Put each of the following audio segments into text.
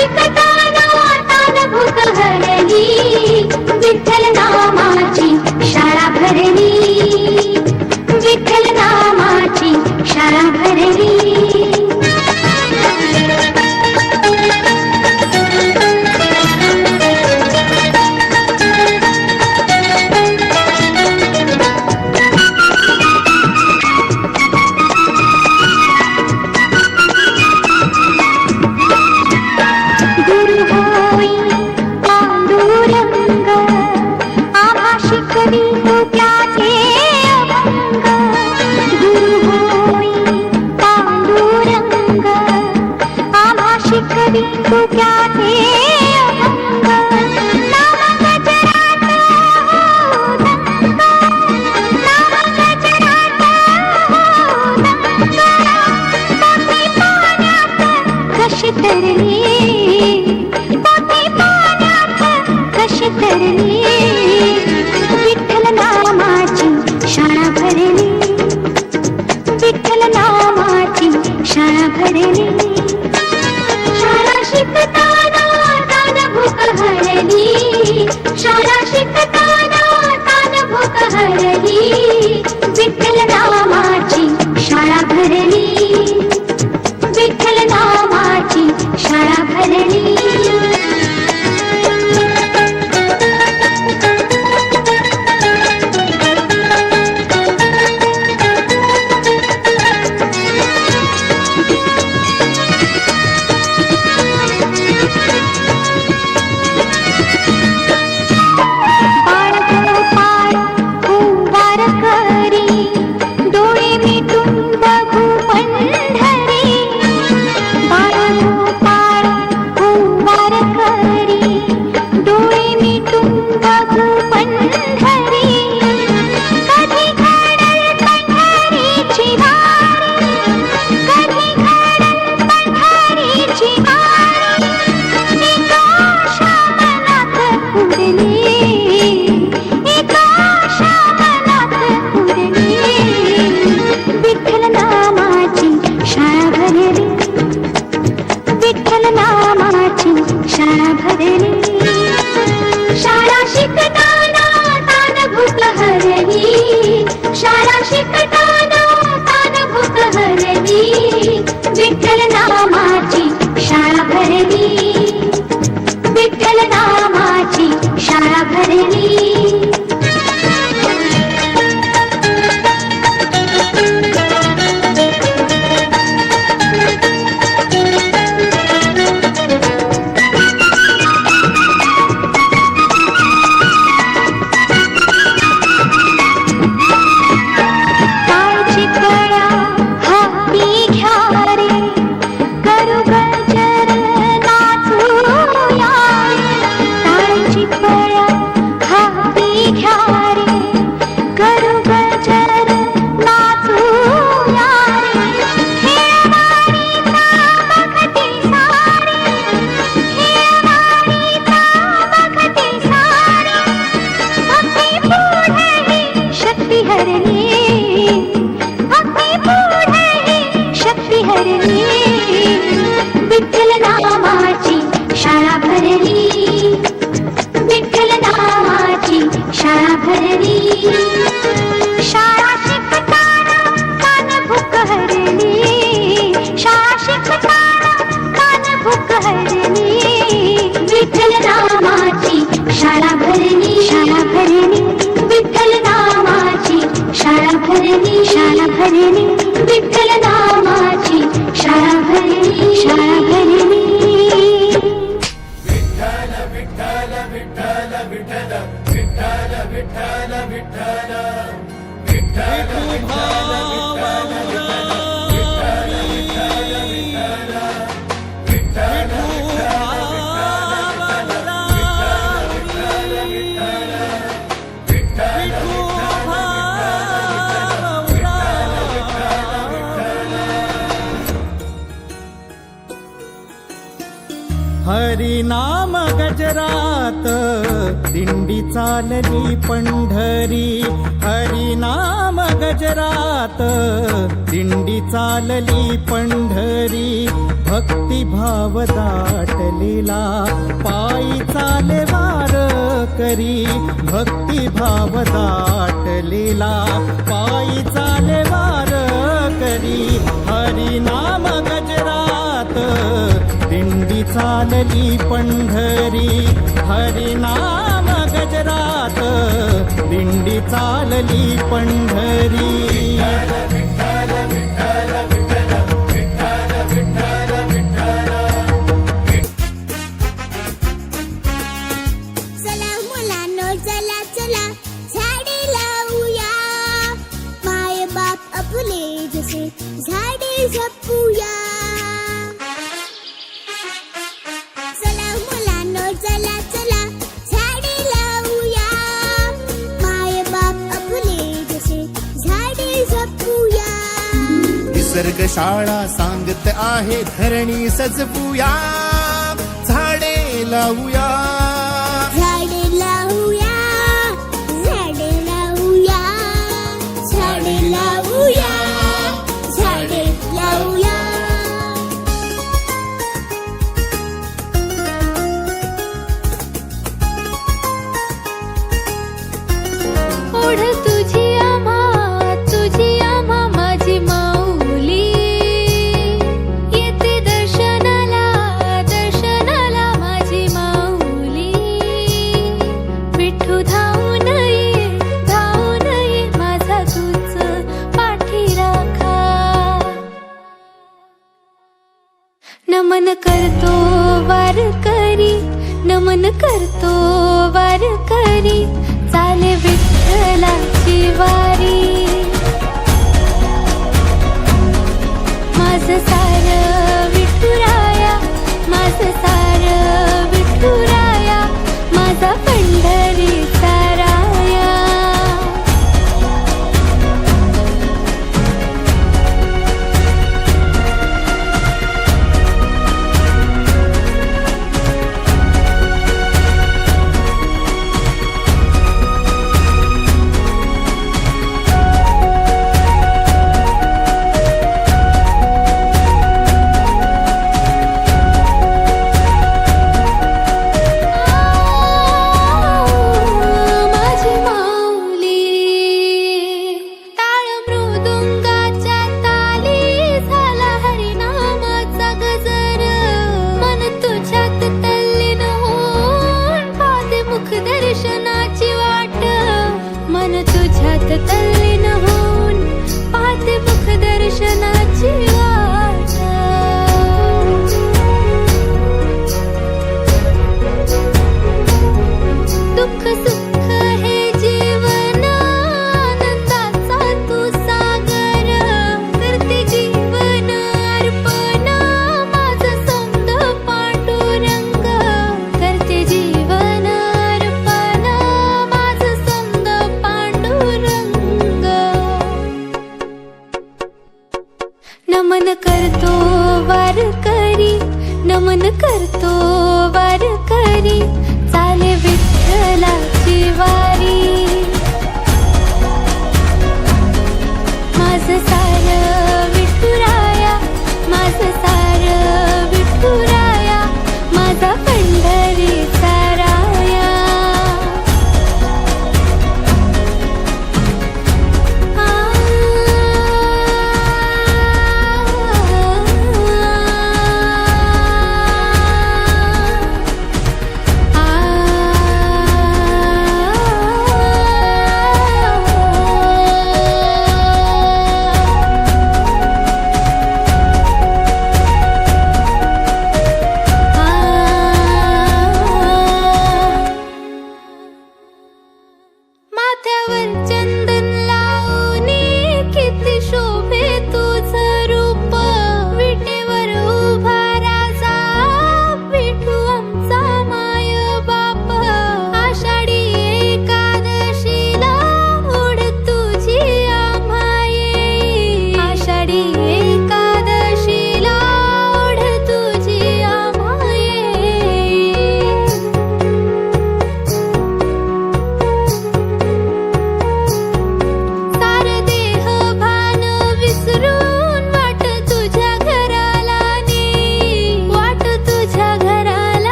Chiquita तो क्या थे Thank you. दिंडी चालली पंढरी. हरिनाम गजरात. दिंडी चालली पंढरी. भक्तिभाव दाटलेला. पायी चाले चालवार करी. भक्तिभाव दाटलेला. पायी चाले चालवार करी. हरिनाम गजरात. दिंडी चालली पंढरी. हरिनाम रात दिंडी चालली पंढरी. निसर्गशाळा सांगत आहे धरणी सजवूया झाडे लावूया. कर्तो वर करी।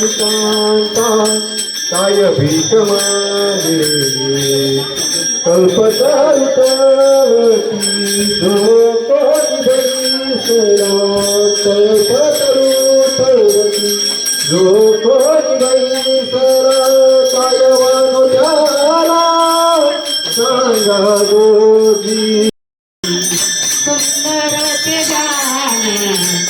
कांता काय भीकमाने कल्पतरुतवती कल्पतरुतवती लोकोदिभई सरा काय वानुजाला सांगा गोजी सुंदर जाना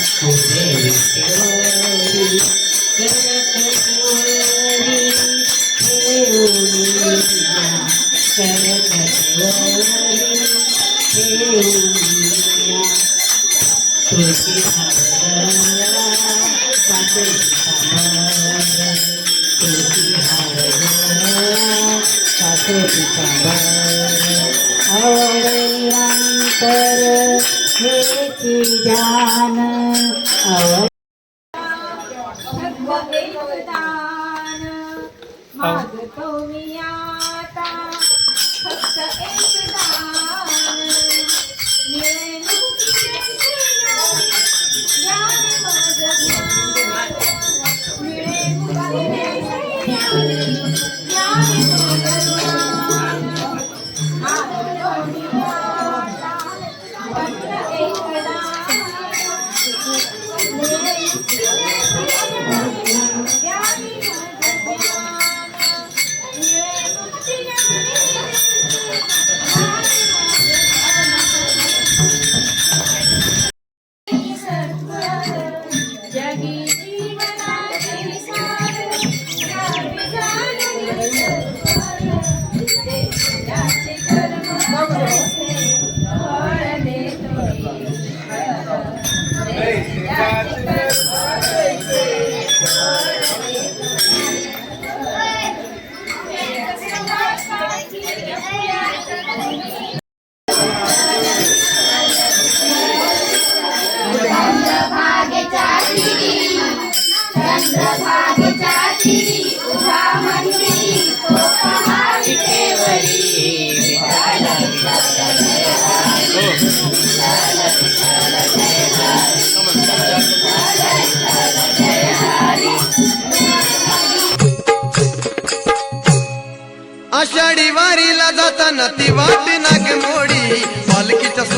Thank you.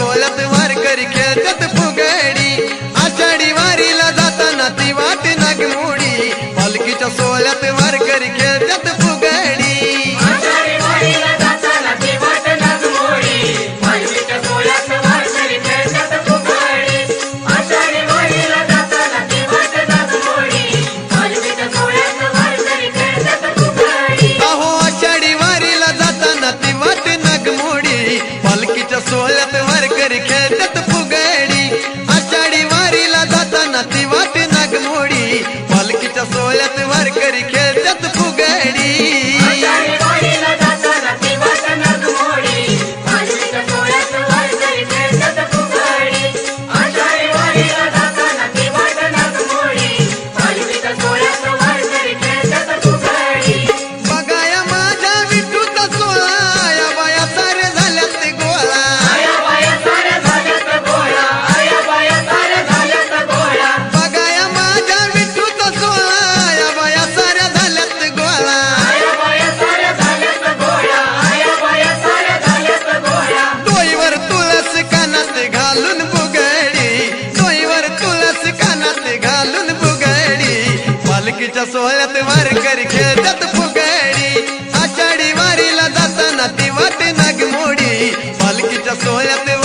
डोलत वारकरी खेळतात फुगडी. आषाढी वारीला जाताना ती वाट नागमोडी. पालखीच्या सोहळ्यात वारकरी खेळ ella sola te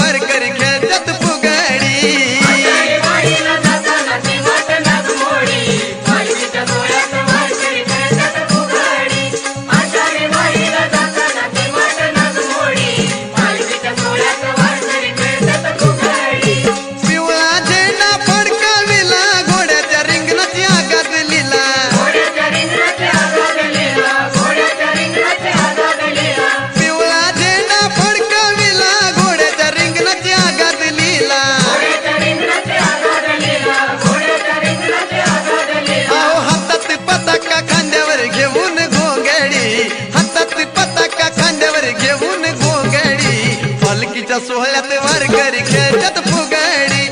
देवीच्या सोहळ्यात वारकरी खेळत फुगाडी.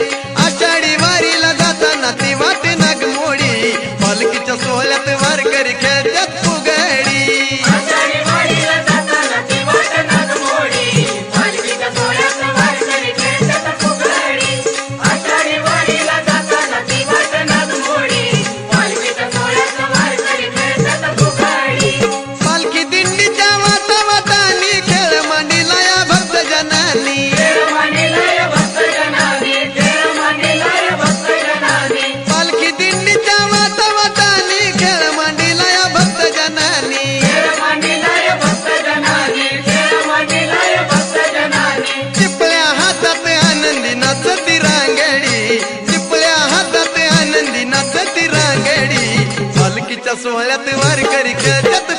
आषाढी वारीला जाताना ती वाटे नागमोडी. पालखीच्या सोहळ्यात सोहळ्यात वारकरी खेळतात